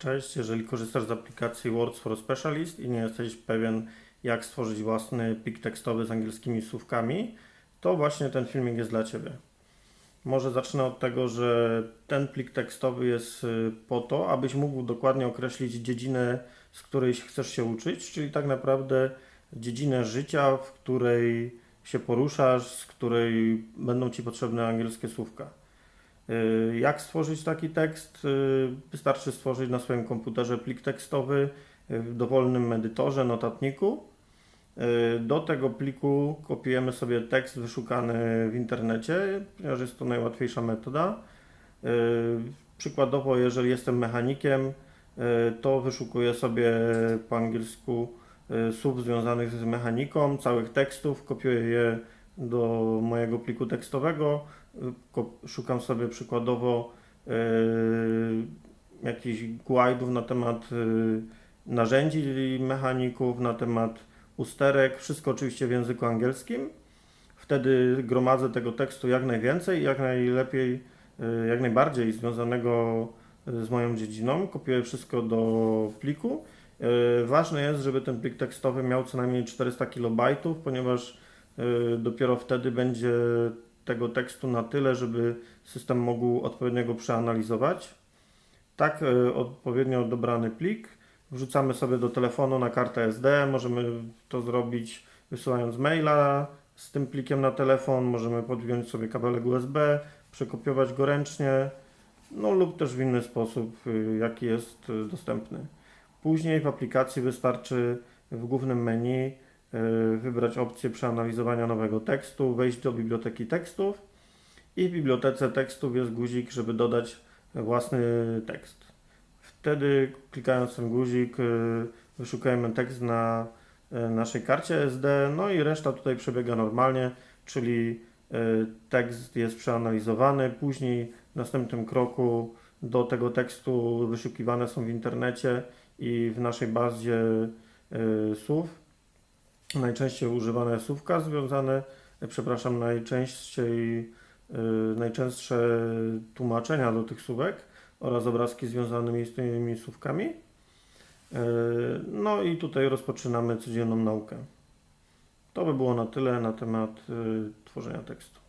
Cześć, jeżeli korzystasz z aplikacji Words for Specialist i nie jesteś pewien, jak stworzyć własny plik tekstowy z angielskimi słówkami, to właśnie ten filmik jest dla Ciebie. Może zacznę od tego, że ten plik tekstowy jest y, po to, abyś mógł dokładnie określić dziedzinę, z której chcesz się uczyć, czyli tak naprawdę dziedzinę życia, w której się poruszasz, z której będą Ci potrzebne angielskie słówka. Y, Jak stworzyć taki tekst? Y, Wystarczy stworzyć na swoim komputerze plik tekstowy y, w dowolnym edytorze, notatniku. Do tego pliku kopiujemy sobie tekst wyszukany w internecie, ponieważ jest to najłatwiejsza metoda. Przykładowo, jeżeli jestem mechanikiem, to wyszukuję sobie po angielsku słów związanych z mechaniką, całych tekstów, kopiuję je do mojego pliku tekstowego, szukam sobie przykładowo y, jakichś guide'ów na temat y, narzędzi mechaników, na temat usterek, wszystko oczywiście w języku angielskim. Wtedy gromadzę tego tekstu jak najwięcej, jak najlepiej, y, jak najbardziej związanego z moją dziedziną. Kopiuję wszystko do pliku. Ważne jest, żeby ten plik tekstowy miał co najmniej 400 KB, ponieważ dopiero wtedy będzie tego tekstu na tyle, żeby system mógł odpowiednio go przeanalizować. Tak, y, odpowiednio dobrany plik wrzucamy sobie do telefonu na kartę SD. Możemy to zrobić wysyłając maila z tym plikiem na telefon. Możemy podpiąć sobie kabelek USB, przekopiować go ręcznie, no lub też w inny sposób, y, jaki jest y, dostępny. Później w aplikacji wystarczy w głównym menu y, wybrać opcję przeanalizowania nowego tekstu, wejść do biblioteki tekstów i w bibliotece tekstów jest guzik, żeby dodać własny tekst. Wtedy klikając ten guzik y, wyszukujemy tekst na y, naszej karcie SD, no i reszta tutaj przebiega normalnie, czyli y, tekst jest przeanalizowany, później w następnym kroku do tego tekstu wyszukiwane są w internecie i w naszej bazie y, słów najczęściej używane słówka związane, y, przepraszam, najczęściej y, najczęstsze tłumaczenia do tych słówek oraz obrazki związanymi z tymi słówkami. Yy, No i tutaj rozpoczynamy codzienną naukę. To by było na tyle na temat tworzenia tekstu.